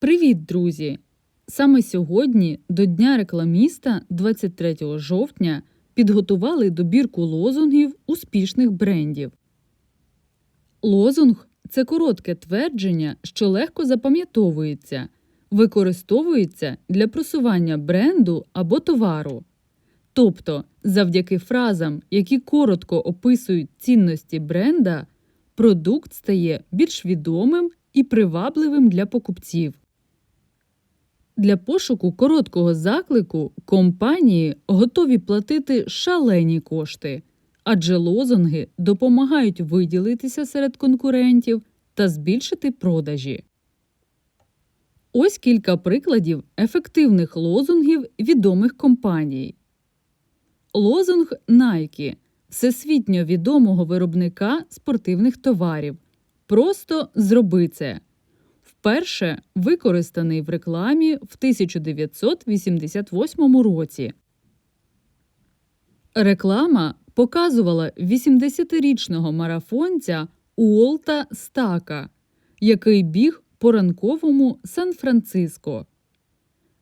Привіт, друзі! Саме сьогодні, до Дня рекламіста, 23 жовтня, підготували добірку лозунгів успішних брендів. Лозунг це коротке твердження, що легко запам'ятовується, використовується для просування бренду або товару. Тобто, завдяки фразам, які коротко описують цінності бренда, продукт стає більш відомим і привабливим для покупців. Для пошуку короткого заклику компанії готові платити шалені кошти, адже лозунги допомагають виділитися серед конкурентів та збільшити продажі. Ось кілька прикладів ефективних лозунгів відомих компаній. Лозунг Nike – всесвітньо відомого виробника спортивних товарів. Просто зроби це. Вперше використаний в рекламі в 1988 році. Реклама показувала 80-річного марафонця Уолта Стака, який біг по ранковому Сан-Франциско.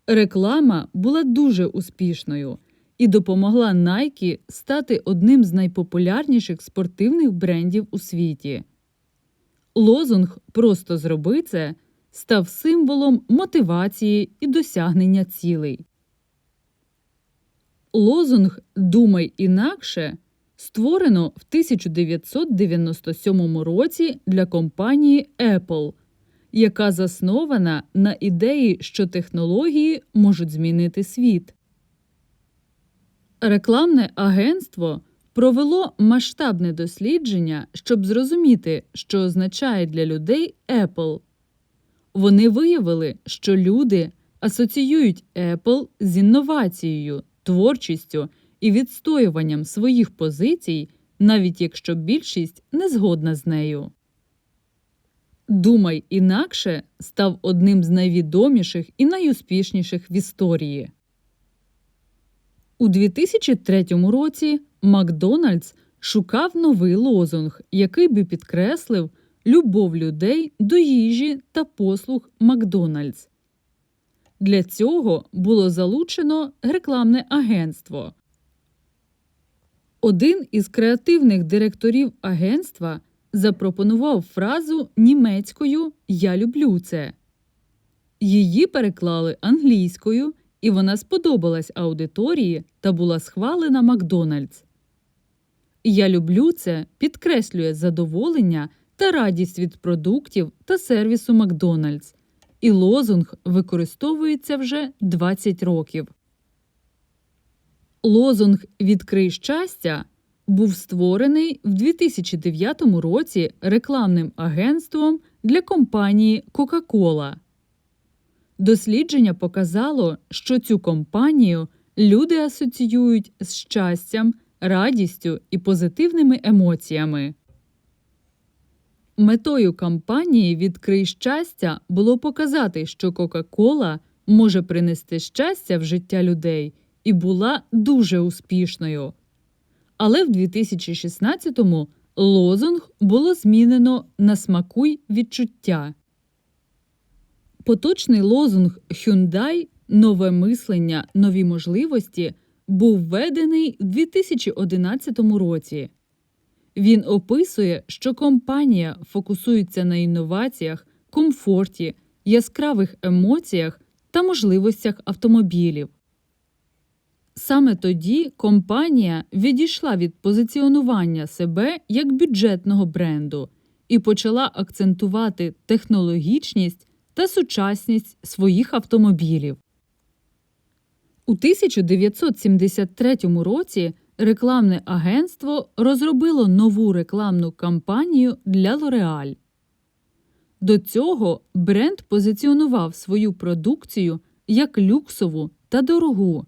Реклама була дуже успішною і допомогла Nike стати одним з найпопулярніших спортивних брендів у світі. Лозунг Просто зроби це став символом мотивації і досягнення цілей. Лозунг Думай інакше створено в 1997 році для компанії Apple, яка заснована на ідеї, що технології можуть змінити світ. Рекламне агентство провело масштабне дослідження, щоб зрозуміти, що означає для людей Apple. Вони виявили, що люди асоціюють Apple з інновацією, творчістю і відстоюванням своїх позицій, навіть якщо більшість не згодна з нею. Думай інакше став одним з найвідоміших і найуспішніших в історії. У 2003 році Макдональдс шукав новий лозунг, який би підкреслив любов людей до їжі та послуг Макдональдс. Для цього було залучено рекламне агентство. Один із креативних директорів агентства запропонував фразу німецькою Я люблю це. Її переклали англійською, і вона сподобалась аудиторії та була схвалена Макдональдс. Я люблю це підкреслює задоволення та радість від продуктів та сервісу Макдональдс, і лозунг використовується вже 20 років. Лозунг Відкрий щастя був створений в 2009 році рекламним агентством для компанії Coca-Cola. Дослідження показало, що цю компанію люди асоціюють з щастям, радістю і позитивними емоціями. Метою кампанії Відкрий щастя було показати, що Кока-Кола може принести щастя в життя людей і була дуже успішною. Але в 2016-му лозунг було змінено на смакуй відчуття. Поточний лозунг Hyundai Нове мислення, нові можливості був введений в 2011 році. Він описує, що компанія фокусується на інноваціях, комфорті, яскравих емоціях та можливостях автомобілів. Саме тоді компанія відійшла від позиціонування себе як бюджетного бренду і почала акцентувати технологічність та сучасність своїх автомобілів. У 1973 році рекламне агентство розробило нову рекламну кампанію для L'Oreal. До цього бренд позиціонував свою продукцію як люксову та дорогу.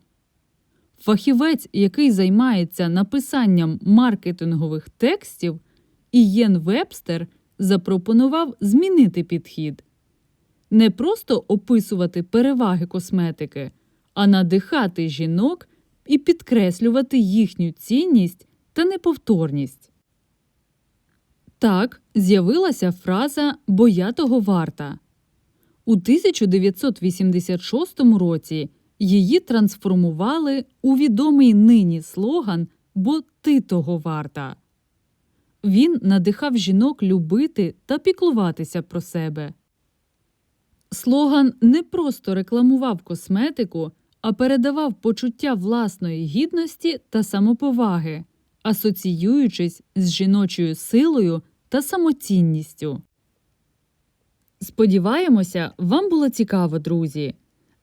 Фахівець, який займається написанням маркетингових текстів, Ієн Вебстер запропонував змінити підхід не просто описувати переваги косметики, а надихати жінок і підкреслювати їхню цінність та неповторність. Так з'явилася фраза бо я того варта. У 1986 році її трансформували у відомий нині слоган Бо ти того варта. Він надихав жінок любити та піклуватися про себе. Слоган не просто рекламував косметику, а передавав почуття власної гідності та самоповаги, асоціюючись з жіночою силою та самоцінністю. Сподіваємося, вам було цікаво, друзі.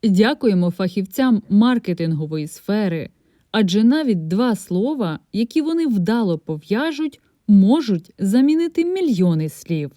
Дякуємо фахівцям маркетингової сфери, адже навіть два слова, які вони вдало пов'яжуть, можуть замінити мільйони слів.